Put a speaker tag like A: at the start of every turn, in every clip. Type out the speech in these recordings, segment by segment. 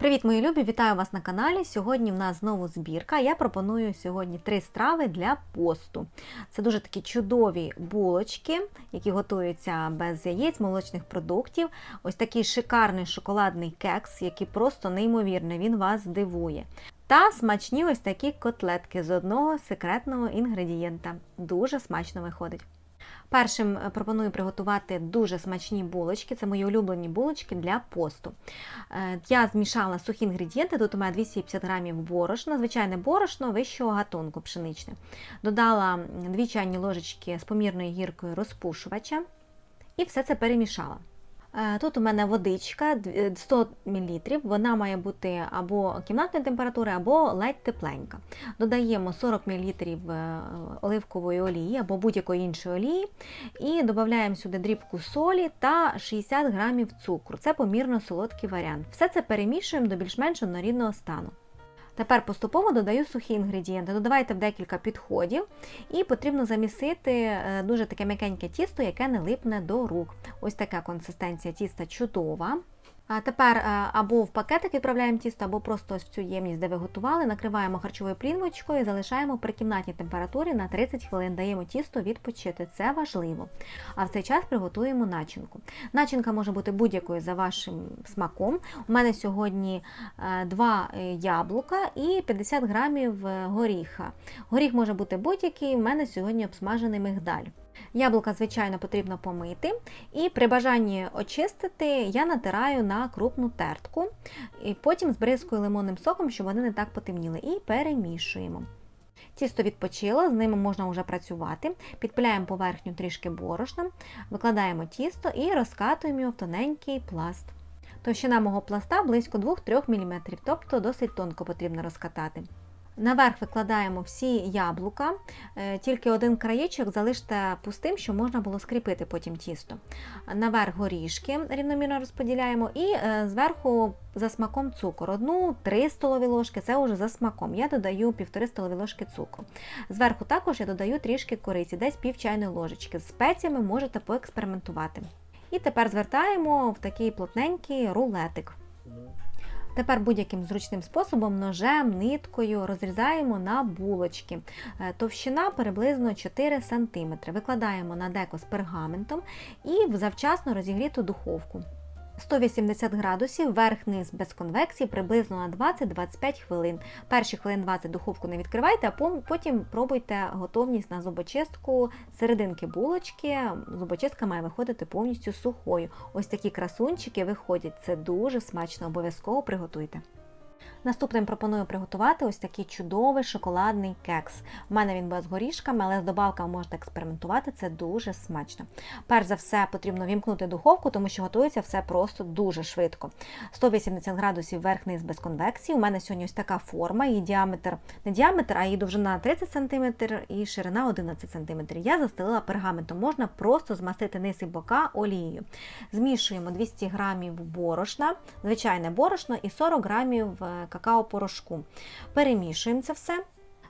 A: Привіт, мої любі! Вітаю вас на каналі. Сьогодні в нас знову збірка. Я пропоную сьогодні три страви для посту. Це дуже такі чудові булочки, які готуються без яєць, молочних продуктів. Ось такий шикарний шоколадний кекс, який просто неймовірний, він вас здивує. Та смачні ось такі котлетки з одного секретного інгредієнта. Дуже смачно виходить. Першим е, пропоную приготувати дуже смачні булочки. Це мої улюблені булочки для посту. Е, Я змішала сухі інгредієнти, тут у мене 250 грамів борошна, звичайне борошно вищого гатунку пшеничне. Додала 2 чайні ложечки з помірною гіркою розпушувача і все це перемішала. Е, Тут у мене водичка д- 100 мл, вона має бути або кімнатної температури, або ледь тепленька. Додаємо 40 мл оливкової олії або будь-якої іншої олії, і додаємо сюди дрібку солі та 60 г цукру. Це помірно солодкий варіант. Все це перемішуємо до більш-менш однорідного стану. Тепер поступово додаю сухі інгредієнти. Додавайте в декілька підходів, і потрібно замісити е, дуже таке м'якеньке тісто, яке не липне до рук. Ось така консистенція тіста чудова. А тепер е, або в пакетик відправляємо тісто, або просто в цю ємність, де ви готували, накриваємо харчовою плівочкою і залишаємо при кімнатній температурі на 30 хвилин. Даємо тісто відпочити. Це важливо. А в цей час приготуємо начинку. Начинка може бути будь-якою за вашим смаком. У мене сьогодні е, два е, яблука і 50 грамів горіха. Горіх може бути будь-який, у мене сьогодні обсмажений мигдаль. Яблука, звичайно, потрібно помити, і при бажанні очистити я натираю на крупну тертку, і потім збризкую лимонним соком, щоб вони не так потемніли, і перемішуємо. Тісто відпочило, з ними можна вже працювати. Підпиляємо поверхню трішки борошна, викладаємо тісто і розкатуємо його в тоненький пласт. Товщина мого пласта близько 2-3 мм, тобто досить тонко потрібно розкатати. Наверх викладаємо всі яблука, е, тільки один краєчок залиште пустим, щоб можна було скріпити потім тісто. Наверх горішки рівномірно розподіляємо і е, зверху за смаком цукор. Одну 3 столові ложки, це вже за смаком. Я додаю 1,5 столові ложки цукру. Зверху також я додаю трішки кориці, десь пів чайної ложечки. З спеціями можете поекспериментувати. І тепер звертаємо в такий плотненький рулетик. Тепер будь-яким зручним способом, ножем, ниткою розрізаємо на булочки. Е, Товщина приблизно 4 см. Викладаємо на деко з пергаментом і в завчасно розігріту духовку. 180 градусів, верх-низ без конвекції, приблизно на 20-25 хвилин. Перші хвилин 20 духовку не відкривайте, а потім пробуйте готовність на зубочистку серединки булочки. Зубочистка має виходити повністю сухою. Ось такі красунчики виходять. Це дуже смачно, обов'язково приготуйте. Наступним пропоную приготувати ось такий чудовий шоколадний кекс. У мене він без горішками, але з добавками можете експериментувати, це дуже смачно. Перш за все, потрібно вімкнути духовку, тому що готується все просто дуже швидко. 180 градусів верх-низ без конвекції. У мене сьогодні ось така форма, її діаметр не діаметр, а її довжина 30 см і ширина 11 см. Я застелила пергаментом. Можна просто змастити низ і бока олією. Змішуємо 200 грамів борошна, звичайне борошно і 40 грамів е, какао-порошку. Перемішуємо це все.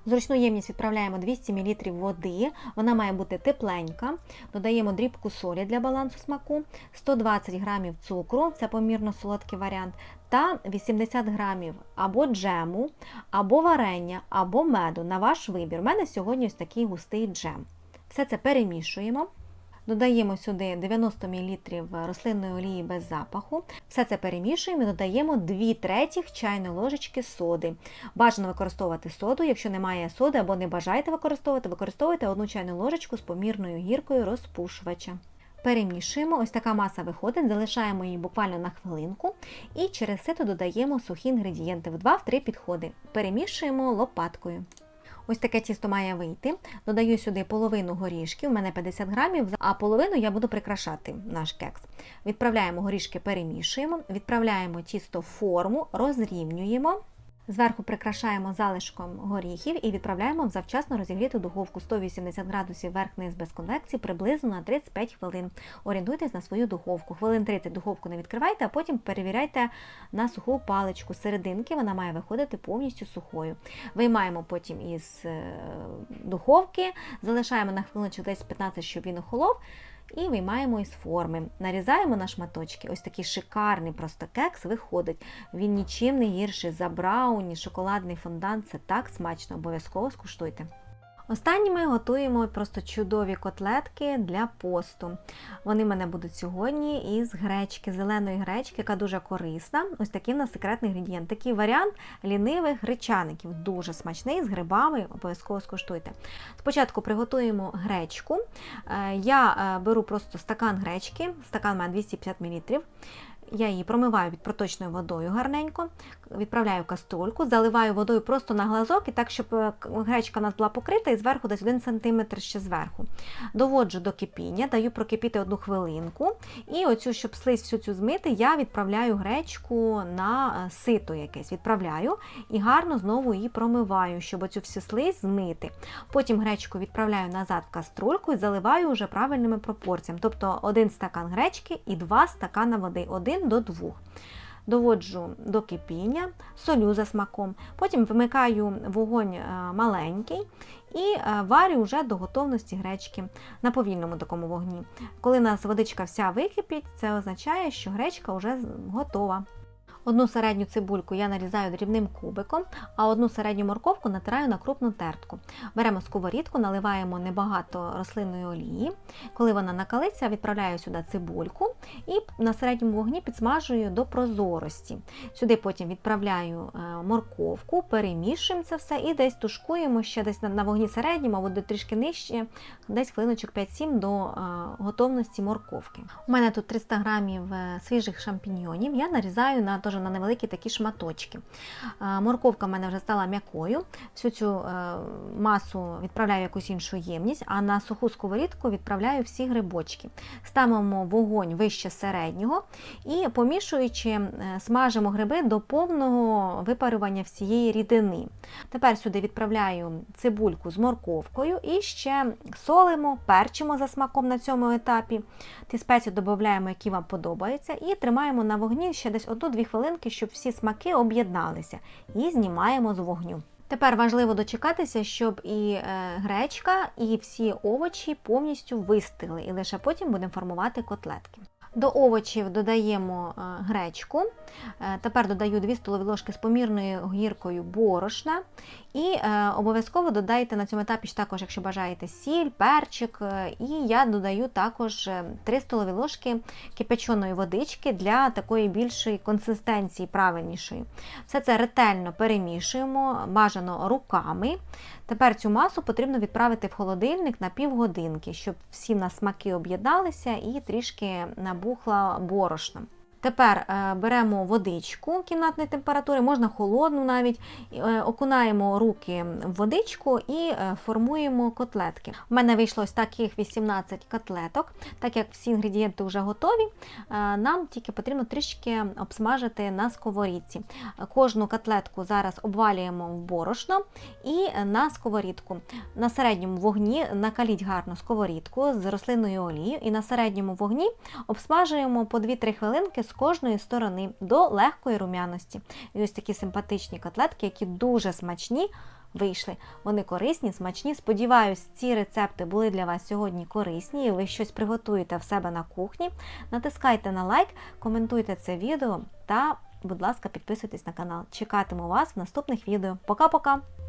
A: Зручну ємність відправляємо 200 мл води, вона має бути тепленька. Додаємо дрібку солі для балансу смаку, 120 грамів цукру, це помірно солодкий варіант, та 80 грамів або джему, або варення, або меду на ваш вибір. У мене сьогодні ось такий густий джем. Все це перемішуємо. Додаємо сюди 90 мл рослинної олії без запаху. Все це перемішуємо і додаємо 2 третіх чайної ложечки соди. Бажано використовувати соду. Якщо немає соди або не бажаєте використовувати, використовуйте одну чайну ложечку з помірною гіркою розпушувача. Перемішуємо, ось така маса виходить, залишаємо її буквально на хвилинку і через сито додаємо сухі інгредієнти в 2-3 підходи. Перемішуємо лопаткою. Ось таке тісто має вийти. Додаю сюди половину горішки, у мене 50 грамів, а половину я буду прикрашати наш кекс. Відправляємо горішки, перемішуємо, відправляємо тісто в форму, розрівнюємо. Зверху прикрашаємо залишком горіхів і відправляємо в завчасно розігріту духовку 180 градусів верх-низ без конвекції приблизно на 35 хвилин. Орієнтуйтесь на свою духовку. Хвилин 30 духовку не відкривайте, а потім перевіряйте на суху паличку. Серединки вона має виходити повністю сухою. Виймаємо потім із е, духовки, залишаємо на хвилиночок десь 15, щоб він охолов. І виймаємо із форми. Нарізаємо на шматочки. Ось такий шикарний просто кекс виходить. Він нічим не гірший за брауні, шоколадний фондант. Це так смачно, обов'язково скуштуйте. Останніми готуємо просто чудові котлетки для посту. Вони в мене будуть сьогодні із гречки, зеленої гречки, яка дуже корисна. Ось такий в нас секретний інгредієнт. Такий варіант лінивих гречаників. Дуже смачний, з грибами, обов'язково скуштуйте. Спочатку приготуємо гречку. Е, Я е, беру просто стакан гречки, стакан має 250 мл. Я її промиваю під проточною водою гарненько, відправляю в каструльку, заливаю водою просто на глазок, і так, щоб е, гречка у нас була покрита і зверху десь 1 см ще зверху. Доводжу до кипіння, даю прокипіти одну хвилинку. І оцю, щоб слизь всю цю змити, я відправляю гречку на е, сито якесь. Відправляю і гарно знову її промиваю, щоб оцю всю слизь змити. Потім гречку відправляю назад в каструльку і заливаю вже правильними пропорціями. Тобто один стакан гречки і два стакана води, один до 2. Доводжу до кипіння, солю за смаком, потім вимикаю вогонь е, маленький і е, варю вже до готовності гречки на повільному такому вогні. Коли у нас водичка вся википіть, це означає, що гречка вже готова. Одну середню цибульку я нарізаю дрібним кубиком, а одну середню морковку натираю на крупну тертку. Беремо сковорідку, наливаємо небагато рослинної олії. Коли вона накалиться, відправляю сюди цибульку і на середньому вогні підсмажую до прозорості. Сюди потім відправляю е, морковку, перемішуємо це все і десь тушкуємо ще десь на, вогні середньому або де трішки нижче, десь хвилиночок 5-7 до е, готовності морковки. У мене тут 300 грамів е, свіжих шампіньйонів. Я нарізаю на теж на невеликі такі шматочки. Е, Морковка в мене вже стала м'якою. Всю цю е, масу відправляю в якусь іншу ємність, а на суху сковорідку відправляю всі грибочки. Ставимо вогонь вище середнього і помішуючи, е, смажимо гриби до повного випарювання всієї рідини. Тепер сюди відправляю цибульку з морковкою і ще солимо, перчимо за смаком на цьому етапі. Ті спеції додаємо, які вам подобаються, і тримаємо на вогні ще десь 1-2 хвилинки, щоб всі смаки об'єдналися. І знімаємо з вогню. Тепер важливо дочекатися, щоб і е, гречка, і всі овочі повністю вистигли, і лише потім будемо формувати котлетки. До овочів додаємо е, гречку. Е, Тепер додаю 2 столові ложки з помірною гіркою борошна. І е, обов'язково додайте на цьому етапі також, якщо бажаєте, сіль, перчик. І я додаю також е, 3 столові ложки кипяченої водички для такої більшої консистенції, правильнішої. Все це ретельно перемішуємо, бажано руками. Тепер цю масу потрібно відправити в холодильник на півгодинки, щоб всі на смаки об'єдналися і трішки набухла борошна. Тепер е, беремо водичку кімнатної температури, можна холодну навіть, е, окунаємо руки в водичку і е, формуємо котлетки. У мене вийшло ось таких 18 котлеток, так як всі інгредієнти вже готові, нам тільки потрібно трішки обсмажити на сковорідці. Кожну котлетку зараз обвалюємо в борошно і на сковорідку. На середньому вогні накаліть гарно сковорідку з рослинною олією і на середньому вогні обсмажуємо по 2-3 хвилинки з кожної сторони до легкої рум'яності. І ось такі симпатичні котлетки, які дуже смачні. Вийшли. Вони корисні, смачні. Сподіваюсь, ці рецепти були для вас сьогодні корисні, і ви щось приготуєте в себе на кухні. Натискайте на лайк, коментуйте це відео та, будь ласка, підписуйтесь на канал. Чекатиму вас в наступних відео. Пока-пока!